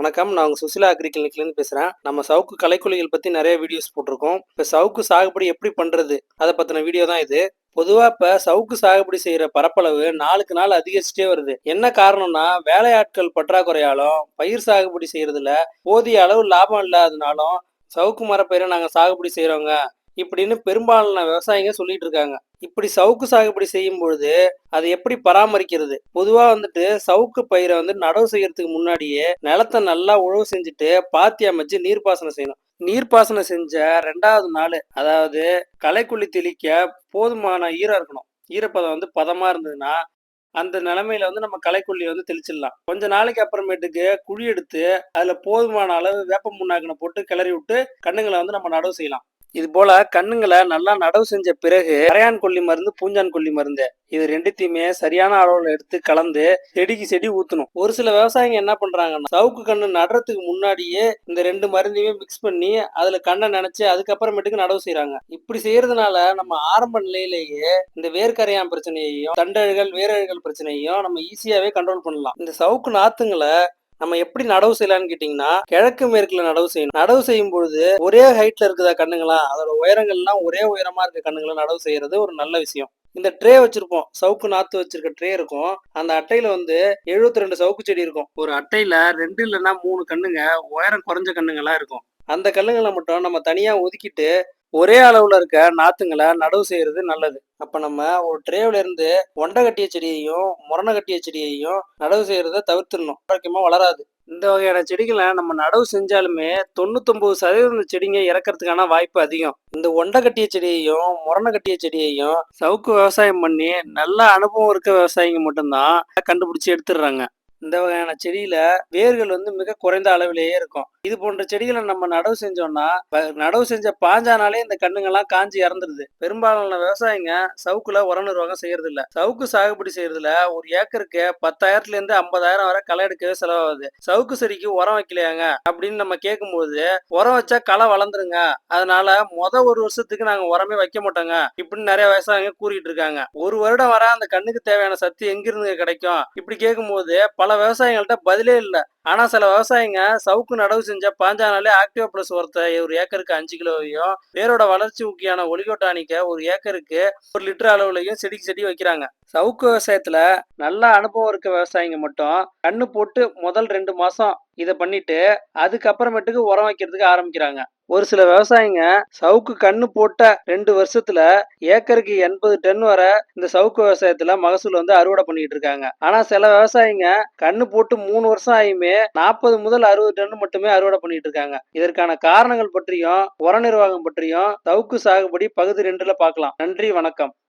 வணக்கம். நான் உங்கள் சுசிலா அக்ரி கிளினிக்லேருந்து பேசுகிறேன் நம்ம சவுக்கு கலைக்குழிகள் பற்றி நிறைய வீடியோஸ் போட்டிருக்கோம். இப்போ சவுக்கு சாகுபடி எப்படி பண்ணுறது அதை பற்றின வீடியோ தான் இது. பொதுவாக இப்போ சவுக்கு சாகுபடி செய்கிற பரப்பளவு நாளுக்கு நாள் அதிகரிச்சுட்டே வருது. என்ன காரணம்னா வேலையாட்கள் பற்றாக்குறையாலும் பயிர் சாகுபடி செய்யறதுல போதிய அளவு லாபம் இல்லாதனாலும் சவுக்கு மரப்பயிரை நாங்கள் சாகுபடி செய்கிறோங்க இப்படின்னு பெரும்பாலான விவசாயிங்க சொல்லிட்டு இருக்காங்க. இப்படி சவுக்கு சாகுபடி செய்யும் பொழுது அதை எப்படி பராமரிக்கிறது? பொதுவா வந்துட்டு சவுக்கு பயிரை வந்து நடவு செய்யறதுக்கு முன்னாடியே நிலத்தை நல்லா உழவு செஞ்சுட்டு பாத்தி அமைச்சு நீர்ப்பாசனம் செய்யணும். நீர்ப்பாசனம் செஞ்ச ரெண்டாவது நாள் அதாவது களைக்குள்ளி தெளிக்க போதுமான ஈரம் இருக்கணும். ஈரப்பதம் வந்து பதமா இருந்ததுன்னா அந்த நிலைமையில வந்து நம்ம களைக்கொல்லி வந்து தெளிச்சிடலாம். கொஞ்ச நாளைக்கு அப்புறமேட்டுக்கு குழி எடுத்து அதுல போதுமான அளவு வேப்ப முன்னாக்கின போட்டு கிளறி விட்டு கண்ணுங்களை வந்து நம்ம நடவு செய்யலாம். இது போல கண்ணுங்களை நல்லா நடவு செஞ்ச பிறகு கரையான் கொல்லி மருந்து பூஞ்சான் கொல்லி மருந்து இது ரெண்டுத்தையுமே சரியான அளவுல எடுத்து கலந்து செடிக்கு செடி ஊத்தணும். ஒரு சில விவசாயிங்க என்ன பண்றாங்கன்னா சவுக்கு கண்ணு நடுறதுக்கு முன்னாடியே இந்த ரெண்டு மருந்தையுமே மிக்ஸ் பண்ணி அதுல கண்ணை நினைச்சு அதுக்கப்புறமேட்டுக்கு நடவு செய்யறாங்க இப்படி செய்யறதுனால நம்ம ஆரம்ப நிலையிலேயே இந்த வேர்க்கரையான் பிரச்சனையையும் தண்டழுகள் வேரழுகள் பிரச்சனையையும் நம்ம ஈஸியாவே கண்ட்ரோல் பண்ணலாம். இந்த சவுக்கு நாத்துங்களை நம்ம எப்படி நடவு செய்யலாம்னு கேட்டீங்கன்னா கிழக்கு மேற்குல நடவு செய்யணும். நடவு செய்யும் பொழுது ஒரே ஹைட்ல இருக்குதா கண்ணுங்களா? அதோட உயரங்கள்லாம் ஒரே உயரமா இருக்க கண்ணுங்களை நடவு செய்யறது ஒரு நல்ல விஷயம். இந்த ட்ரே வச்சிருப்போம். சவுக்கு நாத்து வச்சிருக்க ட்ரே இருக்கும். அந்த அட்டையில வந்து எழுபத்தி ரெண்டு சவுக்கு செடி இருக்கும். ஒரு அட்டையில ரெண்டு இல்லைன்னா மூணு கண்ணுங்க உயரம் குறைஞ்ச கண்ணுங்கெல்லாம் இருக்கும். அந்த கல்லுங்களை மட்டும் நம்ம தனியா ஒதுக்கிட்டு ஒரே அளவுல இருக்க நாத்துங்களை நடவு செய்யறது நல்லது. அப்ப நம்ம ஒரு ட்ரேவ்ல இருந்து ஒண்டை கட்டிய செடியையும் முரணை கட்டிய செடியையும் நடவு செய்யறத தவிர்த்துடணும். ஆரோக்கியமா வளராது. இந்த வகையான செடிகளை நம்ம நடவு செஞ்சாலுமே தொண்ணூத்தொன்பது சதவீதம் செடிங்க இறக்கறதுக்கான வாய்ப்பு அதிகம். இந்த ஒண்டை கட்டிய செடியையும் முரணை கட்டிய செடியையும் சவுக்கு விவசாயம் பண்ணி நல்ல அனுபவம் இருக்க விவசாயிங்க மட்டும்தான் கண்டுபிடிச்சு எடுத்துடுறாங்க. இந்த வகையான செடியில வேர்கள் வந்து மிக குறைந்த அளவிலேயே இருக்கும். இது போன்ற செடிகளை நம்ம நடவு செஞ்சோம்னா நடவு செஞ்ச பாஞ்சானாலே இந்த கண்ணுங்கெல்லாம் காஞ்சி இறந்துருது. பெரும்பாலான விவசாயிங்க சவுக்குல உர நிர்வாகம் செய்யறது இல்ல சவுக்கு சாகுபடி செய்யறதுல ஒரு ஏக்கருக்கு பத்தாயிரத்துல இருந்து ஐம்பதாயிரம் வரை களை எடுக்கவே செலவாகுது. சவுக்கு செடிக்கு உரம் வைக்கலையாங்க அப்படின்னு நம்ம கேட்கும்போது உரம் வச்சா களை வளர்ந்துருங்க. அதனால மொத ஒரு வருஷத்துக்கு நாங்க உரமே வைக்க மாட்டோங்க இப்படின்னு நிறைய விவசாயிங்க கூறிட்டு இருக்காங்க. ஒரு வருடம் வர அந்த கண்ணுக்கு தேவையான சத்து எங்கிருந்து கிடைக்கும்? இப்படி கேட்கும்போது பல விவசாயிகள்ட்ட பதிலே இல்லை. ஆனா சில விவசாயிங்க சவுக்கு நடவு செஞ்ச பாஞ்சானாலே ஆக்டிவா பிளஸ் ஒருத்த ஒரு ஏக்கருக்கு அஞ்சு கிலோவையும் வேரோட வளர்ச்சி ஊக்கியான ஒலிகோட்டானிக்க ஒரு ஏக்கருக்கு ஒரு லிட்டர் அளவுலையும் செடிக்கு செடி வைக்கிறாங்க. சவுக்கு விவசாயத்துல நல்ல அனுபவம் இருக்க விவசாயிங்க மட்டும் கண்ணு போட்டு முதல் ரெண்டு மாசம் இதை பண்ணிட்டு அதுக்கப்புறமேட்டுக்கு உரம் வைக்கிறதுக்கு ஆரம்பிக்கிறாங்க. ஒரு சில விவசாயிங்க சவுக்கு கண்ணு போட்ட ரெண்டு வருஷத்துல ஏக்கருக்கு எண்பது டன் வரை இந்த சவுக்கு விவசாயத்துல மகசூல் வந்து அறுவடை பண்ணிட்டு இருக்காங்க. ஆனா சில விவசாயிங்க கண்ணு போட்டு மூணு வருஷம் ஆயுமே நாற்பது முதல் அறுபது டன் மட்டுமே அறுவடை பண்ணிட்டு இருக்காங்க. இதற்கான காரணங்கள் பற்றியும் உர நிர்வாகம் பற்றியும் சவுக்கு சாகுபடி பகுதி ரெண்டுல பார்க்கலாம். நன்றி வணக்கம்.